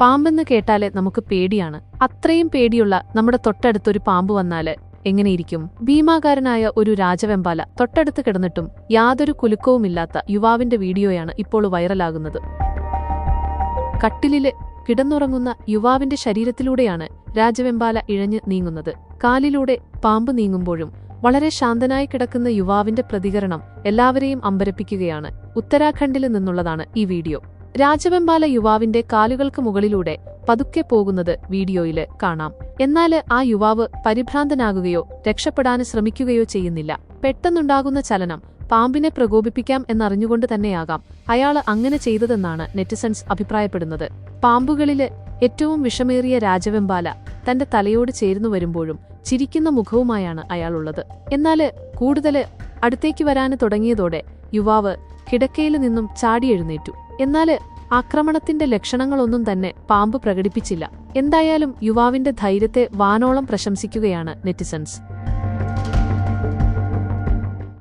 പാമ്പെന്ന് കേട്ടാൽ നമുക്ക് പേടിയാണ്. അത്രയും പേടിയുള്ള നമ്മുടെ തൊട്ടടുത്തൊരു പാമ്പ് വന്നാൽ എങ്ങനെയിരിക്കും? ഭീമാകാരനായ ഒരു രാജവെമ്പാല തൊട്ടടുത്ത് കിടന്നിട്ടും യാതൊരു കുലുക്കവുമില്ലാത്ത യുവാവിന്റെ വീഡിയോയാണ് ഇപ്പോൾ വൈറലാകുന്നത്. കട്ടിലിൽ കിടന്നുറങ്ങുന്ന യുവാവിന്റെ ശരീരത്തിലൂടെയാണ് രാജവെമ്പാല ഇഴഞ്ഞ് നീങ്ങുന്നത്. കാലിലൂടെ പാമ്പ് നീങ്ങുമ്പോഴും വളരെ ശാന്തനായി കിടക്കുന്ന യുവാവിന്റെ പ്രതികരണം എല്ലാവരെയും അമ്പരപ്പിക്കുകയാണ്. ഉത്തരാഖണ്ഡിൽ നിന്നുള്ളതാണ് ഈ വീഡിയോ. രാജവെമ്പാല യുവാവിന്റെ കാലുകൾക്ക് മുകളിലൂടെ പതുക്കെ പോകുന്നത് വീഡിയോയിൽ കാണാം. എന്നാൽ ആ യുവാവ് പരിഭ്രാന്തനാകുകയോ രക്ഷപ്പെടാൻ ശ്രമിക്കുകയോ ചെയ്യുന്നില്ല. പെട്ടെന്നുണ്ടാകുന്ന ചലനം പാമ്പിനെ പ്രകോപിപ്പിക്കാം എന്നറിഞ്ഞുകൊണ്ട് തന്നെയാകാം അയാൾ അങ്ങനെ ചെയ്തതെന്നാണ് നെറ്റിസൺസ് അഭിപ്രായപ്പെടുന്നത്. പാമ്പുകളിൽ ഏറ്റവും വിഷമേറിയ രാജവെമ്പാല തന്റെ തലയോട് ചേർന്നു വരുമ്പോഴും ചിരിക്കുന്ന മുഖവുമായാണ് അയാളുള്ളത്. എന്നാൽ കൂടുതൽ അടുത്തേക്ക് വരാന് തുടങ്ങിയതോടെ യുവാവ് കിടക്കയിൽ നിന്നും ചാടിയെഴുന്നേറ്റു എന്നാൽ ആക്രമണത്തിന്റെ ലക്ഷണങ്ങളൊന്നും തന്നെ പാമ്പ് പ്രകടിപ്പിച്ചില്ല. എന്തായാലും യുവാവിന്റെ ധൈര്യത്തെ വാനോളം പ്രശംസിക്കുകയാണ് നെറ്റിസൺസ്.